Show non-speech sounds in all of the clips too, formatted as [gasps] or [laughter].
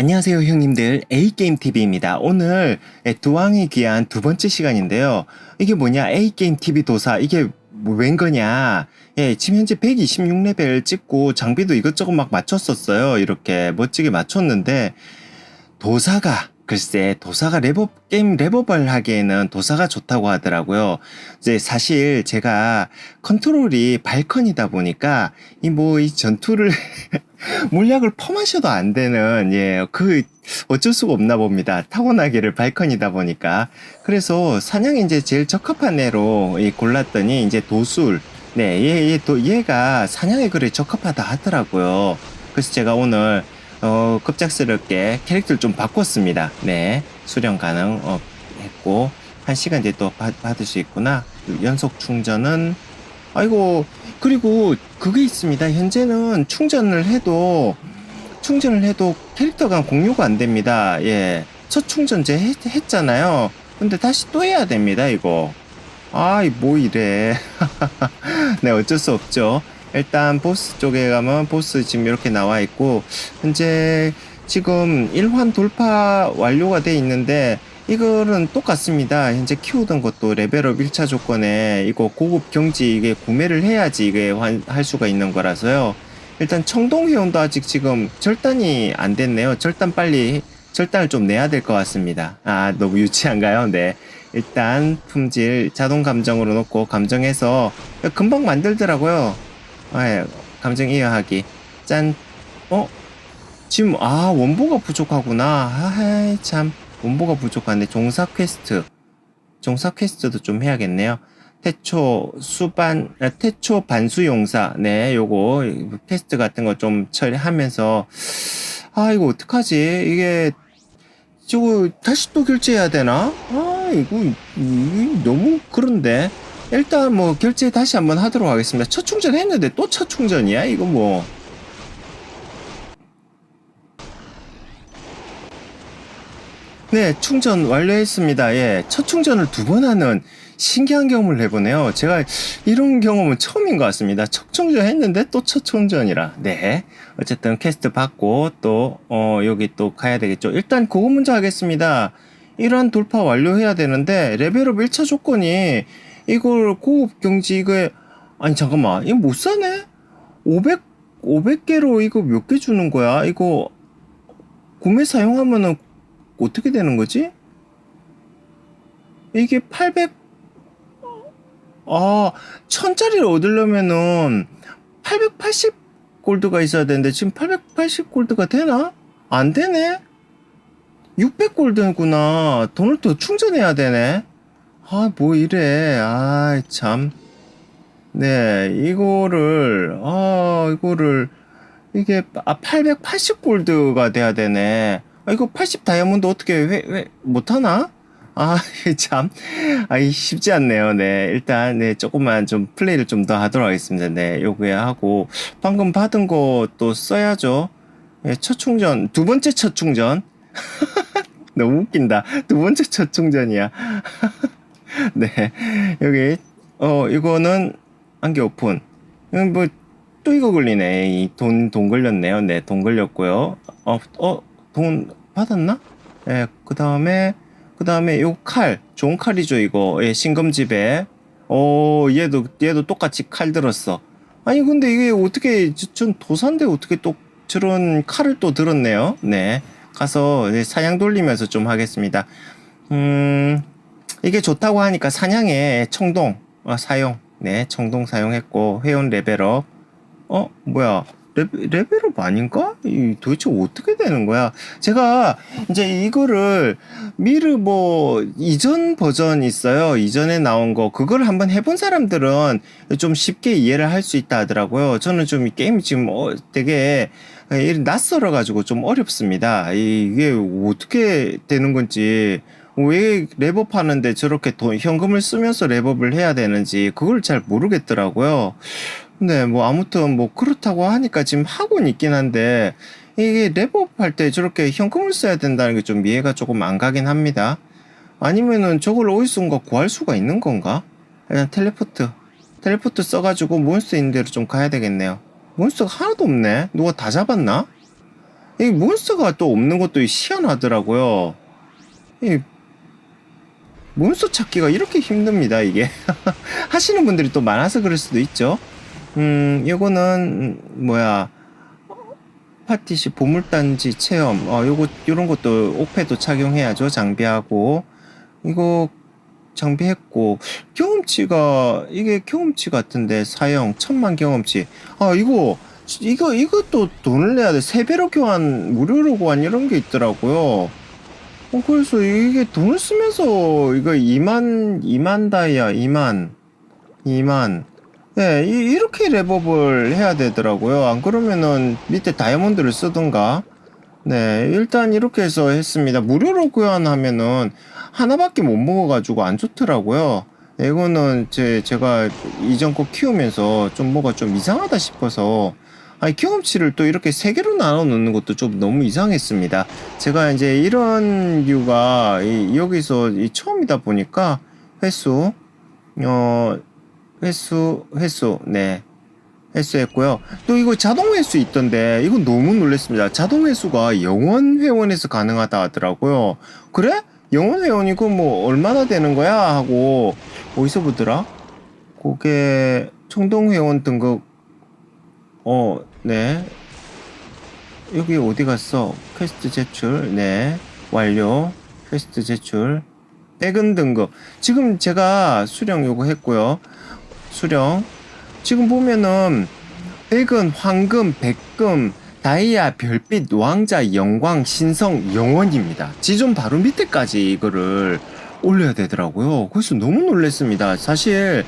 안녕하세요 형님들 A게임TV입니다. 오늘 두왕이 귀한 두 번째 시간인데요. 이게 뭐냐 A게임TV 도사 이게 뭐웬 거냐 예, 지금 현재 126레벨 찍고 장비도 이것저것 막 맞췄었어요. 이렇게 멋지게 맞췄는데 도사가 글쎄 도사가 랩업 게임 랩업을 하기에는 도사가 좋다고 하더라고요. 이제 사실 제가 컨트롤이 발컨이다 보니까 이 뭐이 전투를 [laughs] 물약을 퍼마셔도 안 되는 예 그 어쩔 수가 없나 봅니다. 타고나기를 발컨이다 보니까 그래서 사냥이 이제 제일 적합한 애로 이 골랐더니 이제 도술 네 얘 얘, 또 얘가 사냥에 그래 적합하다 하더라고요. 그래서 제가 오늘 어, 급작스럽게 캐릭터를 좀 바꿨습니다. 네. 수령 가능, 어, 했고, 한 시간 뒤에 또 받, 받을 수 있구나. 연속 충전은, 아이고, 그리고 그게 있습니다. 현재는 충전을 해도, 충전을 해도 캐릭터가 공유가 안 됩니다. 예. 첫 충전제 했, 했잖아요. 근데 다시 또 해야 됩니다, 이거. 아이, 뭐 이래. [laughs] 네, 어쩔 수 없죠. 일단 보스 쪽에 가면 보스 지금 이렇게 나와 있고 현재 지금 1환 돌파 완료가 돼 있는데 이거는 똑같습니다. 현재 키우던 것도 레벨업 1차 조건에 이거 고급 경지 이게 구매를 해야지 이게 할 수가 있는 거라서요. 일단 청동 회원도 아직 지금 절단이 안 됐네요. 절단 빨리 절단을 좀 내야 될 것 같습니다. 아 너무 유치한가요? 네. 일단 품질 자동 감정으로 놓고 감정해서 금방 만들더라고요. 아, 감정 이해하기. 짠. 어? 지금, 아, 원보가 부족하구나. 아, 참. 원보가 부족한데, 종사 퀘스트. 종사 퀘스트도 좀 해야겠네요. 태초 수반, 아, 태초 반수 용사. 네, 요거, 퀘스트 같은 거 좀 처리하면서, 아, 이거 어떡하지? 이게, 저거, 다시 또 결제해야 되나? 아, 이거 너무 그런데. 일단 뭐 결제 다시 한번 하도록 하겠습니다. 첫 충전 했는데 또 첫 충전이야? 이거 뭐. 네, 충전 완료했습니다. 예, 첫 충전을 두 번 하는 신기한 경험을 해보네요. 제가 이런 경험은 처음인 것 같습니다. 첫 충전 했는데 또 첫 충전이라. 네. 어쨌든 퀘스트 받고 또, 어, 여기 또 가야 되겠죠. 일단 그거 먼저 하겠습니다. 이러한 돌파 완료해야 되는데, 레벨업 1차 조건이 이걸 고급 이거 아니 잠깐만 이거 못 사네 500 500개로 이거 몇 개 주는 거야 이거 구매 사용하면은 어떻게 되는 거지 이게 800 아, 1000짜리를 얻으려면은 880 골드가 있어야 되는데 지금 880 골드가 되나? 안 되네. 600 골드구나. 돈을 더 충전해야 되네. 아, 뭐 이래. 아, 참. 네, 이거를, 아, 이거를, 이게, 아, 880 골드가 돼야 되네. 아, 이거 80 다이아몬드 어떻게, 왜, 왜, 못하나? 아, [laughs] 참. 아, 쉽지 않네요. 네. 일단, 네, 조금만 좀 플레이를 좀 더 하도록 하겠습니다. 네, 요거에 하고, 방금 받은 거 또 써야죠. 네, 첫 충전, 두 번째 첫 충전. [laughs] 너무 웃긴다. 두 번째 첫 충전이야. [laughs] 네. 여기, 어, 이거는 안개 오픈. 이건 뭐, 또 이거 걸리네. 이 돈, 돈 걸렸네요. 네, 돈 걸렸고요. 어, 어, 돈 받았나? 네, 그 다음에, 그 다음에 요 칼. 좋은 칼이죠, 이거. 예, 신검집에. 어, 얘도, 얘도 똑같이 칼 들었어. 아니, 근데 이게 어떻게, 전 도산데 어떻게 또 저런 칼을 또 들었네요. 네. 가서 사냥 돌리면서 좀 하겠습니다. 음, 이게 좋다고 하니까 사냥에 청동 어, 사용 네 청동 사용했고 회원 레벨업 어 뭐야 레, 벨 업 아닌가? 이 도대체 어떻게 되는 거야? 제가 이제 이거를 미르 뭐 이전 버전 있어요. 이전에 나온 거 그걸 한번 해본 사람들은 좀 쉽게 이해를 할 수 있다 하더라고요. 저는 좀 이 게임이 지금 어, 되게 낯설어 가지고 좀 어렵습니다. 이게 어떻게 되는 건지 왜 랩업 하는데 저렇게 돈, 현금을 쓰면서 랩업을 해야 되는지 그걸 잘 모르겠더라고요. 근데 뭐 아무튼 뭐 그렇다고 하니까 지금 하고는 있긴 한데 이게 랩업 할 때 저렇게 현금을 써야 된다는 게 좀 이해가 조금 안 가긴 합니다. 아니면은 저걸 어디선가 구할 수가 있는 건가? 일단 텔레포트. 텔레포트 써가지고 몬스터 있는 데로 좀 가야 되겠네요. 몬스터가 하나도 없네. 누가 다 잡았나? 이 몬스터가 또 없는 것도 희한하더라고요. 이 몬스터 찾기가 이렇게 힘듭니다, 이게. [laughs] 하시는 분들이 또 많아서 그럴 수도 있죠. 음, 요거는, 음, 뭐야, 파티시 보물단지 체험, 어, 요거, 요런 것도 오페도 착용해야죠, 장비하고. 이거 장비했고, 경험치가, 이게 경험치 같은데, 사용, 천만 경험치. 아, 이거, 이거, 이것도 돈을 내야 돼. 세 배로 교환, 무료로 교환, 이런 게 있더라고요. 어, 그래서 이게 돈을 쓰면서 이거 2만, 2만 다이아, 2만, 2만. 네, 이, 이렇게 랩업을 해야 되더라고요. 안 그러면은 밑에 다이아몬드를 쓰든가. 네, 일단 이렇게 해서 했습니다. 무료로 교환하면은 하나밖에 못 먹어가지고 안 좋더라고요. 네, 이거는 제, 제가 이전 거 키우면서 좀 뭐가 좀 이상하다 싶어서 아니 경험치를 또 이렇게 세 개로 나눠 놓는 것도 좀 너무 이상했습니다. 제가 이제 이런 이유가 이, 여기서 이 처음이다 보니까 횟수 어 횟수 횟수 네 횟수했고요. 또 이거 자동 횟수 있던데 이건 너무 놀랐습니다. 자동 횟수가 영원 회원에서 가능하다 하더라고요. 그래? 영원 회원 이거 뭐 얼마나 되는 거야 하고 어디서 보더라? 그게 총동 회원 등급 어, 네. 여기 어디 갔어? 퀘스트 제출. 네. 완료. 퀘스트 제출. 백은 등급. 지금 제가 수령 요거 했고요. 수령. 지금 보면은 백은 황금, 백금, 다이아, 별빛, 왕자, 영광, 신성, 영원입니다. 지존 바로 밑에까지 이거를 올려야 되더라고요. 그래서 너무 놀랐습니다. 사실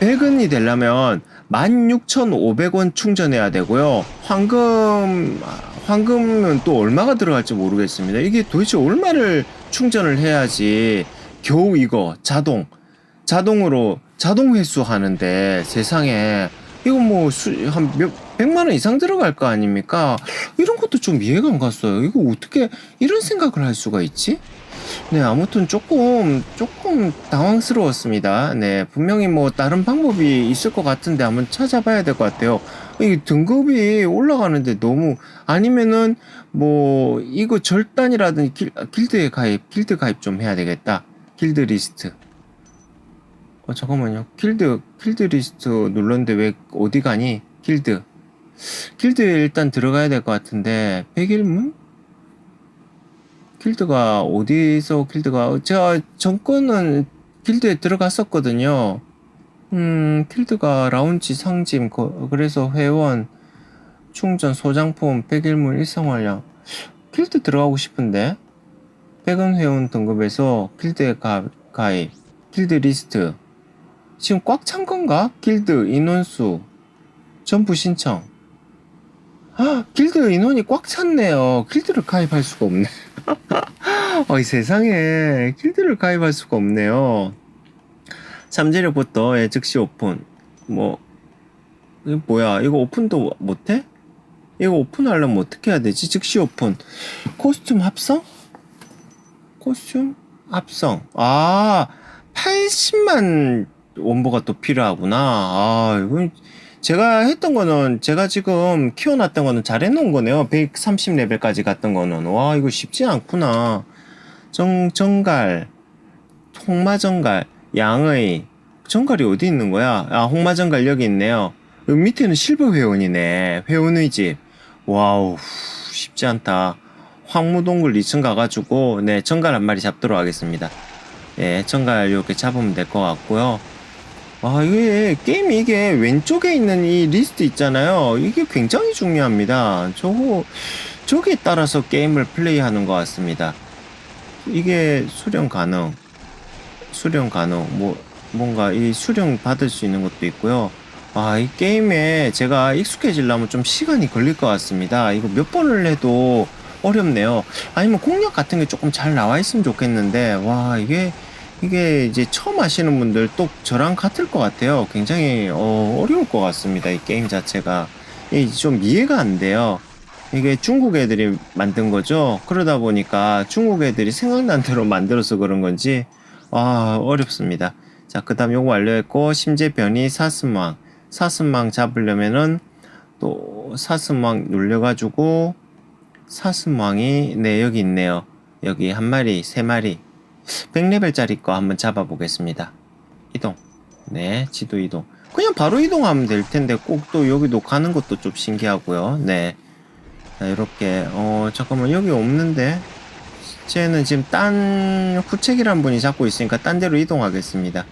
100원이 되려면 16,500원 충전해야 되고요. 황금 황금은 또 얼마가 들어갈지 모르겠습니다. 이게 도대체 얼마를 충전을 해야지 겨우 이거 자동 자동으로 자동 회수 하는데 세상에 이거 뭐한몇 백만 원 이상 들어갈 거 아닙니까? 이런 것도 좀 이해가 안 갔어요. 이거 어떻게 이런 생각을 할 수가 있지? 네, 아무튼 조금, 조금 당황스러웠습니다. 네, 분명히 뭐 다른 방법이 있을 것 같은데 한번 찾아봐야 될 것 같아요. 이 등급이 올라가는데 너무, 아니면은 뭐, 이거 절단이라든지 길, 길드에 가입, 길드 가입 좀 해야 되겠다. 길드 리스트. 어, 잠깐만요. 길드, 길드 리스트 눌렀는데 왜 어디 가니? 길드. 길드에 일단 들어가야 될 것 같은데, 백일문? 길드가 어디서 길드가 제가 전권은 길드에 들어갔었거든요. 음, 길드가 라운지 상짐 거, 그래서 회원 충전 소장품 101문 일성활량 길드 들어가고 싶은데 백은 회원 등급에서 길드에 가, 가입 길드 리스트 지금 꽉 찬 건가? 길드 인원수 전부 신청 아, 길드 인원이 꽉 찼네요. 길드를 가입할 수가 없네. [laughs] 어이 세상에 길드를 가입할 수가 없네요. 잠재력부터 예, 즉시 오픈. 뭐 이거 뭐야? 이거 오픈도 못해? 이거 오픈하려면 어떻게 해야 되지? 즉시 오픈. 코스튬 합성? 코스튬 합성. 아 80만 원보가 또 필요하구나. 아 이건 제가 했던 거는 제가 지금 키워놨던 거는 잘 해놓은 거네요. 130레벨까지 갔던 거는 와 이거 쉽지 않구나. 정 정갈, 홍마 정갈, 양의 정갈이 어디 있는 거야? 아 홍마 정갈 여기 있네요. 여기 밑에는 실버 회원이네. 회원의 집. 와우 쉽지 않다. 황무동굴 2층 가가지고 네 정갈 한 마리 잡도록 하겠습니다. 예, 정갈 이렇게 잡으면 될 것 같고요. 아, 이게, 게임 이게 왼쪽에 있는 이 리스트 있잖아요. 이게 굉장히 중요합니다. 저거, 저기에 따라서 게임을 플레이하는 것 같습니다. 이게 수령 가능. 수령 가능. 뭐, 뭔가 이 수령 받을 수 있는 것도 있고요. 아, 이 게임에 제가 익숙해지려면 좀 시간이 걸릴 것 같습니다. 이거 몇 번을 해도 어렵네요. 아니면 공략 같은 게 조금 잘 나와 있으면 좋겠는데, 와, 이게, 이게 이제 처음 하시는 분들 또 저랑 같을 것 같아요. 굉장히 어, 어려울 것 같습니다. 이 게임 자체가 좀 이해가 안 돼요. 이게 중국 애들이 만든 거죠. 그러다 보니까 중국 애들이 생각난 대로 만들어서 그런 건지 아 어렵습니다. 자 그다음 요거 완료했고 심재변이 사슴왕 사슴왕 잡으려면은 또 사슴왕 눌려가지고 사슴왕이 네 여기 있네요. 여기 한 마리, 세 마리 100레벨짜리 거 한번 잡아보겠습니다. 이동. 네, 지도 이동. 그냥 바로 이동하면 될 텐데 꼭 또 여기도 가는 것도 좀 신기하고요. 네. 자, 이렇게 어 잠깐만 여기 없는데 쟤는 지금 딴 후책이란 분이 잡고 있으니까 딴 데로 이동하겠습니다.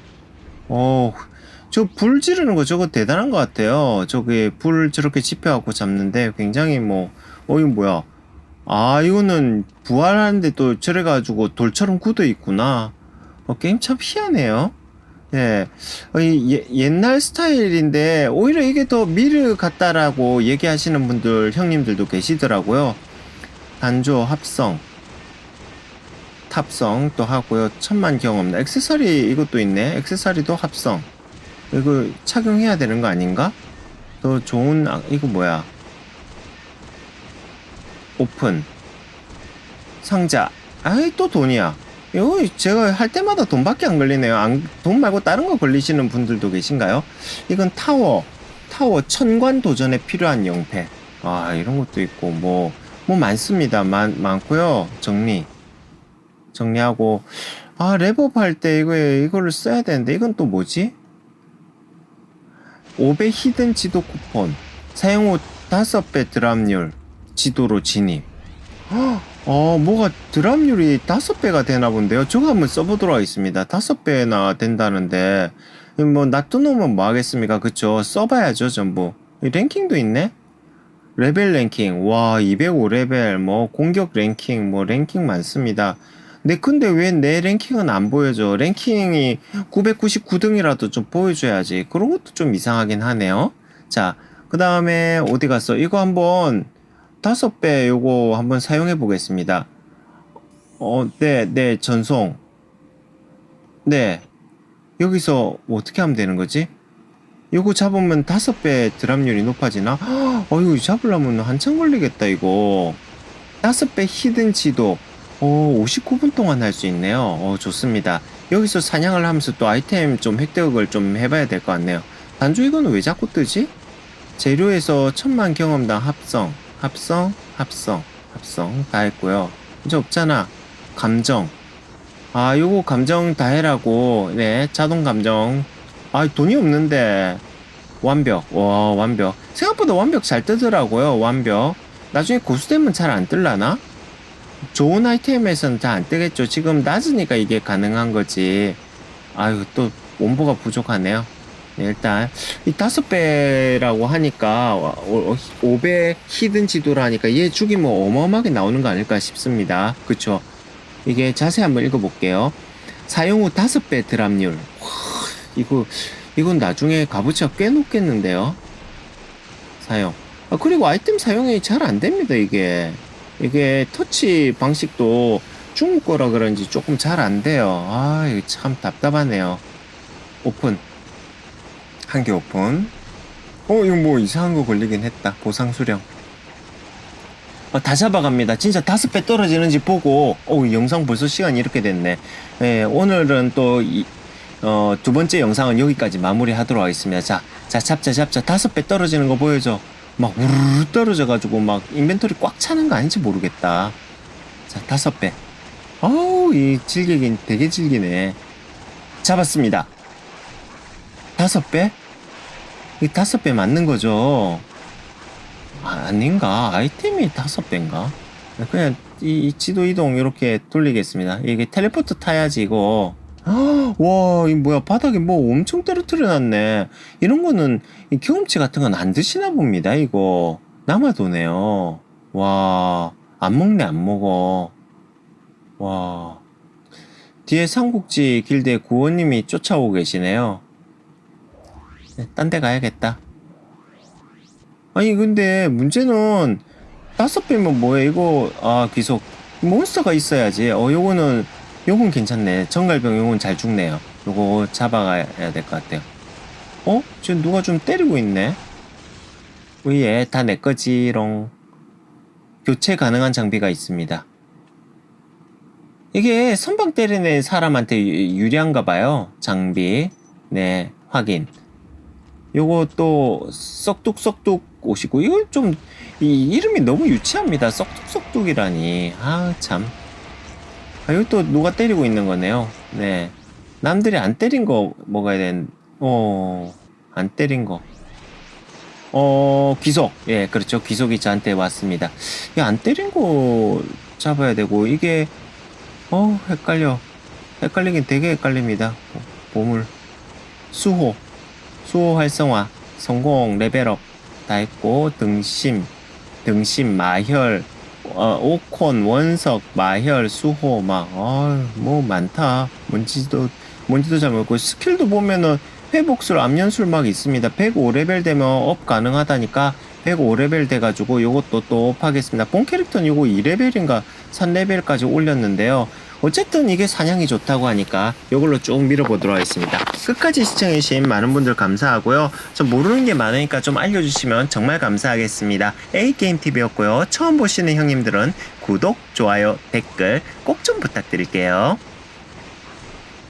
어, 저 불 지르는 거 저거 대단한 것 같아요. 저기 불 저렇게 지펴갖고 잡는데 굉장히 뭐, 어, 이거 뭐야. 아, 이거는 부활하는데 또 저래가지고 돌처럼 굳어 있구나. 어, 게임 참 희한해요. 예. 어, 이 예- 옛날 스타일인데 오히려 이게 더 미르 같다라고 얘기하시는 분들, 형님들도 계시더라고요. 단조 합성. 탑성 또 하고요. 천만 경험. 액세서리 이것도 있네. 액세서리도 합성. 이거 착용해야 되는 거 아닌가? 더 좋은 아, 이거 뭐야? 오픈 상자. 아이 또 돈이야. 이거 제가 할 때마다 돈밖에 안 걸리네요. 안, 돈 말고 다른 거 걸리시는 분들도 계신가요? 이건 타워. 타워 천관 도전에 필요한 영패. 아 이런 것도 있고 뭐뭐 많습니다. 많 많고요. 정리. 정리하고 아 랩업 할 때 이거 이거를 써야 되는데 이건 또 뭐지? 5배 히든 지도 쿠폰 사용 후 5배 드랍률 지도로 진입. 헉, [gasps] 어 뭐가 드랍률이 5배가 되나 본데요? 저거 한번 써보도록 하겠습니다. 5배나 된다는데 뭐 놔두놓으면 뭐 하겠습니까? 그쵸? 써봐야죠 전부. 이 랭킹도 있네? 레벨 랭킹. 와 205레벨. 뭐 공격 랭킹. 뭐 랭킹 많습니다. 네, 근데 왜 내 랭킹은 안 보여줘? 랭킹이 999등이라도 좀 보여줘야지. 그런 것도 좀 이상하긴 하네요. 자, 그 다음에 어디 갔어? 이거 한번 다섯 배 요거 한번 사용해 보겠습니다. 어, 네, 네, 전송. 네. 여기서 뭐 어떻게 하면 되는 거지? 요거 잡으면 다섯 배 드랍률이 높아지나? 어, 이거 잡으려면 한참 걸리겠다, 이거. 다섯 배 히든 지도. 오, 59분 동안 할 수 있네요. 어, 좋습니다. 여기서 사냥을 하면서 또 아이템 좀 획득을 좀 해봐야 될 것 같네요. 단주 이거는 왜 자꾸 뜨지? 재료에서 천만 경험당 합성, 합성, 합성, 합성 다 했고요. 이제 없잖아. 감정. 아, 요거 감정 다 해라고. 네, 자동 감정. 아, 돈이 없는데. 완벽. 와, 완벽. 생각보다 완벽 잘 뜨더라고요. 완벽. 나중에 고수되면 잘 안 뜰라나? 좋은 아이템에서는 잘 안 뜨겠죠. 지금 낮으니까 이게 가능한 거지. 아유, 또 원보가 부족하네요. 네, 일단 이 다섯 배라고 하니까 5배 히든 지도라 하니까 얘 죽이면 어마어마하게 나오는 거 아닐까 싶습니다. 그쵸? 이게 자세히 한번 읽어볼게요. 사용 후 다섯 배 드랍률. 와, 이거 이건 나중에 값어치가 꽤 높겠는데요. 사용. 아, 그리고 아이템 사용이 잘 안 됩니다. 이게 이게 터치 방식도 중국 거라 그런지 조금 잘 안 돼요. 아, 이거 참 답답하네요. 오픈. 한 개 오픈. 어, 이거 뭐 이상한 거 걸리긴 했다. 보상 수령. 어, 다 잡아갑니다. 진짜 다섯 배 떨어지는지 보고, 어, 영상 벌써 시간이 이렇게 됐네. 예, 오늘은 또, 이, 어, 두 번째 영상은 여기까지 마무리 하도록 하겠습니다. 자, 자, 잡자, 잡자. 다섯 배 떨어지는 거 보여줘. 막 우르르 떨어져가지고 막 인벤토리 꽉 차는 거 아닌지 모르겠다. 자, 다섯 배. 어우, 이 질기긴 되게 질기네. 잡았습니다. 다섯 배? 이 다섯 배 맞는 거죠? 아, 아닌가? 아이템이 다섯 배인가? 그냥 이, 이 지도 이동 이렇게 돌리겠습니다. 이게 텔레포트 타야지 이거. 아, [gasps] 와, 이 뭐야 바닥에 뭐 엄청 떨어뜨려 놨네. 이런 거는 이 경험치 같은 건 안 드시나 봅니다. 이거 남아도네요. 와, 안 먹네 안 먹어. 와, 뒤에 삼국지 길드의 구원님이 쫓아오고 계시네요. 네, 딴데 가야겠다. 아니 근데 문제는 다섯 배면 뭐야 이거 아 귀속. 몬스터가 있어야지. 어 요거는 요건 괜찮네. 정갈병 요건 잘 죽네요. 요거 잡아가야 될 것 같아요. 어? 지금 누가 좀 때리고 있네? 위에 다 내꺼지롱. 교체 가능한 장비가 있습니다. 이게 선방 때리는 사람한테 유- 유리한가 봐요. 장비. 네 확인 또 썩뚝썩뚝 꽃이고 이거 좀 이 이름이 너무 유치합니다. 썩둑썩둑이라니. 아 참. 아, 여기 또 누가 때리고 있는 거네요. 네. 남들이 안 때린 거 먹어야 되는. 어. 안 때린 거. 어, 귀속. 예, 그렇죠. 귀속이 저한테 왔습니다. 이 안 때린 거 잡아야 되고, 이게, 어, 헷갈려. 헷갈리긴 되게 헷갈립니다. 보- 보물. 수호. 수호 활성화. 성공, 레벨업. 다 했고, 등심. 등심, 마혈. 어, 오콘, 원석, 마혈, 수호, 막, 어, 뭐 많다. 뭔지도, 뭔지도 잘 모르고, 스킬도 보면은, 회복술, 암연술 막 있습니다. 105레벨 되면 업 가능하다니까 105레벨 돼가지고 요것도 또 업하겠습니다. 본 캐릭터는 요거 2레벨인가 3레벨까지 올렸는데요. 어쨌든 이게 사냥이 좋다고 하니까 요걸로 쭉 밀어보도록 하겠습니다. 끝까지 시청해주신 많은 분들 감사하고요. 좀 모르는 게 많으니까 좀 알려주시면 정말 감사하겠습니다. A게임TV였고요. 처음 보시는 형님들은 구독, 좋아요, 댓글 꼭 좀 부탁드릴게요.